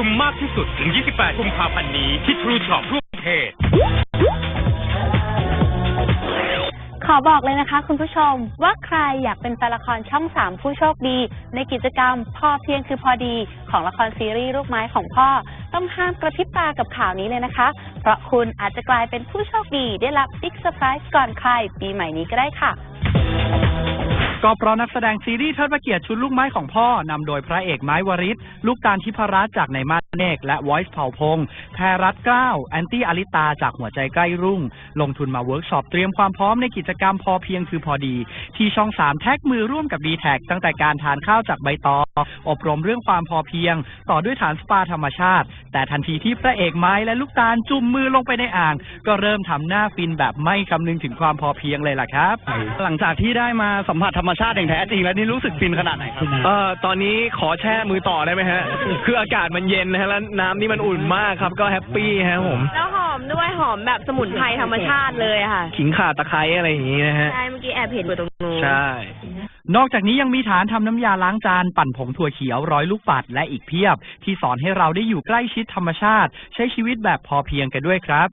ุมมากที่สุดถึง 28 กุมภาพันธ์นี้ ที่ทรูช็อปทั่วประเทศขอบอกเลยนะคะคุณผู้ชมว่าใครอยากเป็นแฟนละครช่อง3ผู้โชคดี ในกิจกรรมพ่อเพียงคือพอดีของละครซีรีส์ลูกไม้ของพ่อ ต้องห้ามกระพริบตากับข่าวนี้เลยนะคะ เพราะคุณอาจจะกลายเป็นผู้โชคดีได้รับบิ๊กเซอร์ไพรส์ก่อนใครปีใหม่นี้ก็ได้ค่ะ ก็เพราะนักแสดงซีรีส์เทิดพระเกียรติชุดลูกไม้ของพ่อนำโดยพระเอกไม้วริศลูกตาลทิพรัตน์จากในมาสเนก และวอยซ์เผ่าพงษ์แพรรัตน์เกล้าแอนตี้อลิตาจากหัวใจใกล้รุ่ง ลงทุนมาเวิร์กช็อปเตรียมความพร้อมในกิจกรรมพอเพียงคือพอดี ที่ช่องสามแท็กมือร่วมกับดีแท็ตั้งแต่การทานข้าวจากใบตองอบรมเรื่องความพอเพียง ต่อด้วยฐานสปาธรรมชาติ แต่ทันทีที่พระเอกไม้และลูกตาลจุ่มมือลงไปในอ่าง ก็เริ่มทำหน้าฟินแบบไม่คำนึงถึงความพอเพียงเลยล่ะครับ หลังจากที่ได้มาสัมผัสธรรมชาติอย่างแท้จริงแล้วนี่รู้สึกฟินขนาดไหนครับ เอ่อตอนนี้ขอแช่มือต่อได้ไหมฮะ คืออากาศมันเย็นนะฮะแล้วน้ำนี่มันอุ่นมากครับ ก็แฮปปี้ฮะผม แล้วหอมด้วยหอมแบบสมุนไพรธรรมชาติเลยอะค่ะ ขิงข่าตะไคร้อะไรอย่างงี้นะฮะ ใช่ เมื่อกี้แอบเห็นอยู่ตรงนู้น ใช่ นอกจากนี้ยังมีฐานทำน้ำยาล้างจาน ปั่นผงถั่วเขียวร้อยลูกปัดและอีกเพียบ ที่สอนให้เราได้อยู่ใกล้ชิดธรรมชาติ ใช้ชีวิตแบบพอเพียงกันด้วยครับ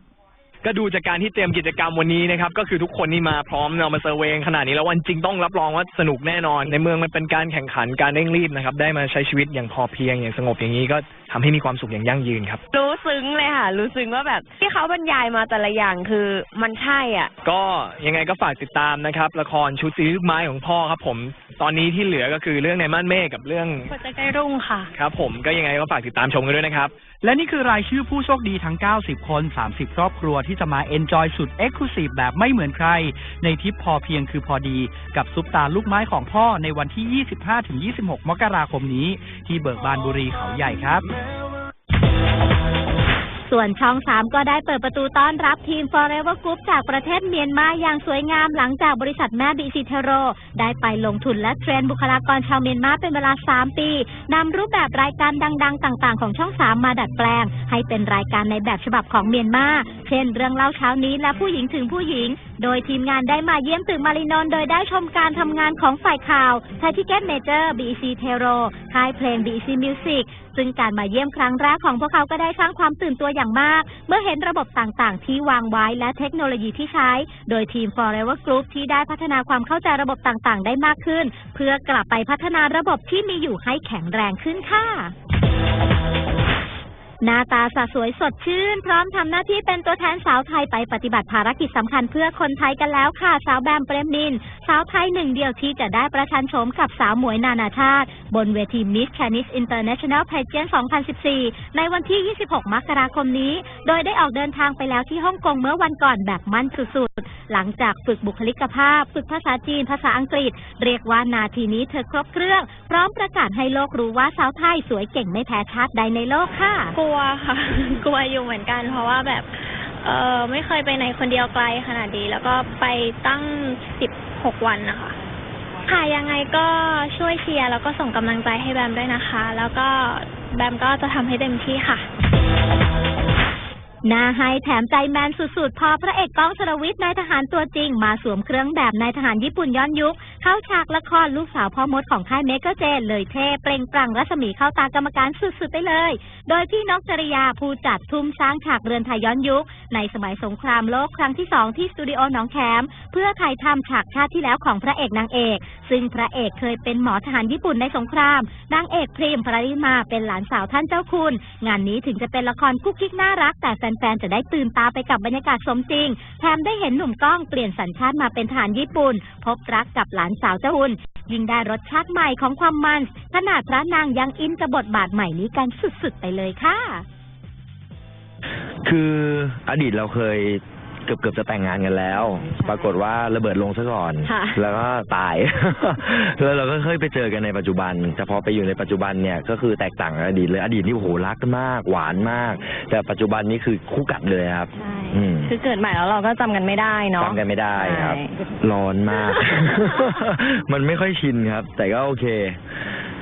ก็ดูจากการที่เตรียมกิจกรรมวันนี้นะครับก็คือทุกคนนี่มาพร้อมเรามาเซอร์เวย์ขนาดนี้แล้ววันจริงต้องรับรองว่าสนุกแน่นอน ในเมืองมันเป็นการแข่งขันการเร่งรีบนะครับได้มาใช้ชีวิตอย่างพอเพียงอย่างสงบอย่างนี้ก็ทำให้มีความสุขอย่างยั่งยืนครับ รู้ซึ้งเลยค่ะ รู้ซึ้งว่าแบบที่เขาบรรยายมาแต่ละอย่างคือมันใช่อะ ก็ยังไงก็ฝากติดตามนะครับละครชุดซีรีส์ลูกไม้ของพ่อครับผมตอนนี้ที่เหลือก็คือเรื่องในม่านเมฆกับเรื่องหัวใจใกล้รุ่งค่ะครับ ผมก็ยังไงก็ฝากติดตามชมกันด้วยนะครับและนี่คือรายชื่อผู้โชคดีทั้ง 90 คน 30 ครอบครัวที่จะมาเอนจอยสุดเอ็กซ์คลูซีฟแบบไม่เหมือนใคร ในทิปพอเพียงคือพอดี กับซุปตาลูกไม้ของพ่อในวันที่ 25-26 มกราคมนี้ ที่เบิกบานบุรีเขาใหญ่ครับ ส่วนช่อง 3 ก็ได้เปิดประตูต้อนรับทีม Forever Group จากประเทศเมียนมาอย่างสวยงามหลังจากบริษัทแม่บีซีเทโร ได้ไปลงทุนและเทรนบุคลากรชาวเมียนมาเป็นเวลา 3 ปีนำรูปแบบรายการดัง ๆ ต่าง ๆ ของช่อง 3 มาดัดแปลง ให้เป็นรายการในแบบฉบับของเมียนมา เช่น เรื่องเล่าเช้านี้และผู้หญิงถึงผู้หญิง โดยทีมงานได้มาเยี่ยมตึกมารินนโดยได้ชมการทำงานของฝ่ายข่าวไทยทิเก็ตเมเจอร์ BEC t e r o ค่ายเพลง BEC Music ซึ่งการมาเยี่ยมครั้งแรกของพวกเขาก็ได้สร้างความตื่นตัวอย่างมาก เมื่อเห็นระบบต่างๆ ที่วางไว้และเทคโนโลยีที่ใช้ โดยทีม Forever Group ที่ได้พัฒนาความเข้าใจระบบต่างๆ ได้มากขึ้น เพื่อกลับไปพัฒนาระบบที่มีอยู่ให้แข็งแรงขึ้นค่ะ หน้าตาสะสวยสดชื่น พร้อมทำหน้าที่เป็นตัวแทนสาวไทยไปปฏิบัติภารกิจสำคัญเพื่อคนไทยกันแล้วค่ะ สาวแบมเปรมนิน สาวไทยหนึ่งเดียวที่จะได้ประชันโฉมกับสาวหมวยนานาชาติ บนเวที Miss Chinese International Pageant 2014 ในวันที่ 26 มกราคมนี้ โดยได้ออกเดินทางไปแล้วที่ฮ่องกงเมื่อวันก่อนแบบมั่นสุดๆ หลังจากฝึกบุคลิกภาพ ฝึกภาษาจีนภาษาอังกฤษ เรียกว่านาทีนี้เธอครบเครื่อง พร้อมประกาศให้โลกรู้ว่าสาวไทยสวยเก่งไม่แพ้ชาติใดในโลกค่ะ กลัวค่ะ กลัวอยู่เหมือนกัน เพราะว่าแบบเออไม่เคยไปไหนคนเดียวไกลขนาดนี้แล้วก็ไปตั้งสิบหกวันนะคะค่ะยังไงก็ช่วยเชียร์แล้วก็ส่งกำลังใจให้แบมด้วยนะคะ แล้วก็แบมก็จะทำให้เต็มที่ค่ะ น้าให้แถมใจแมนสุดๆ พอพระเอกก้องชลวิทย์นายทหารตัวจริง มาสวมเครื่องแบบนายทหารญี่ปุ่นย้อนยุคเข้าฉากละครลูกสาวพ่อมดของค่ายเมกเกอร์เจนเลยเท่เปล่งปลั่งรัศมีเข้าตากรรมการสุดๆไปเลย โดยพี่นกจริยาผู้จัดทุ่มสร้างฉากเรือนไทยย้อนยุค ในสมัยสงครามโลกครั้งที่สองที่สตูดิโอหนองแขมเพื่อถ่ายทำฉากชาติที่แล้วของพระเอกนางเอก ซึ่งพระเอกเคยเป็นหมอทหารญี่ปุ่นในสงครามนางเอกพริมปริมาเป็นหลานสาวท่านเจ้าคุณ งานนี้ถึงจะเป็นละครกุ๊กกิ๊กน่ารัก แต่แฟนๆจะได้ตื่นตาไปกับบรรยากาศสมจริงแถมได้เห็นหนุ่มก้องเปลี่ยนสัญชาติมาเป็นทหารญี่ปุ่น พบรักกับหลานสาวเจ้าอุนยิ่งได้รสชาติใหม่ของความมัน ขนาดพระนางยังอินกับบทบาทใหม่นี้กันสุดๆไปเลยค่ะ คืออดีตเราเคย เกือบเกือบจะแต่งงานกันแล้ว ปรากฏว่าระเบิดลงซะก่อน ค่ะ แล้วก็ตาย แล้วเราก็เคยไปเจอกันในปัจจุบัน แต่พอไปอยู่ในปัจจุบันเนี่ยก็คือแตกต่างกับอดีตเลยอดีตนี่โอ้โหรักกันมาก หวานมาก แต่ปัจจุบันนี้คือคู่กัดเลยครับ ใช่อืม คือเกิดใหม่แล้วเราก็จำกันไม่ได้เนาะจำกันไม่ได้ครับ ใช่ร้อนมาก มันไม่ค่อยชินครับ แต่ก็โอเค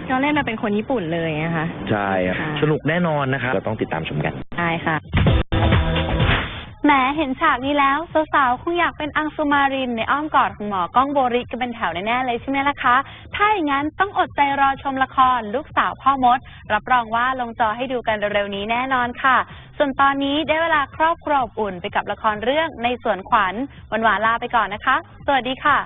ก็เล่นมาเป็นคนญี่ปุ่นเลยนะคะ ใช่ครับ ค่ะ สนุกแน่นอนนะครับเราต้องติดตามชมกัน ใช่ค่ะ แหมเห็นฉากนี้แล้ว สาวๆ คงอยากเป็นอังสุมารินในอ้อมกอดของหมอก้องโบริกันเป็นแถวแน่ๆเลยใช่ไหมล่ะคะ ถ้าอย่างนั้นต้องอดใจรอชมละคร ลูกสาวพ่อมด รับรองว่าลงจอให้ดูกันเร็วๆนี้แน่นอนค่ะ ส่วนตอนนี้ได้เวลาครอบครัวอบอุ่นไปกับละครเรื่องในสวนขวัญวันหวานลาไปก่อนนะคะ สวัสดีค่ะ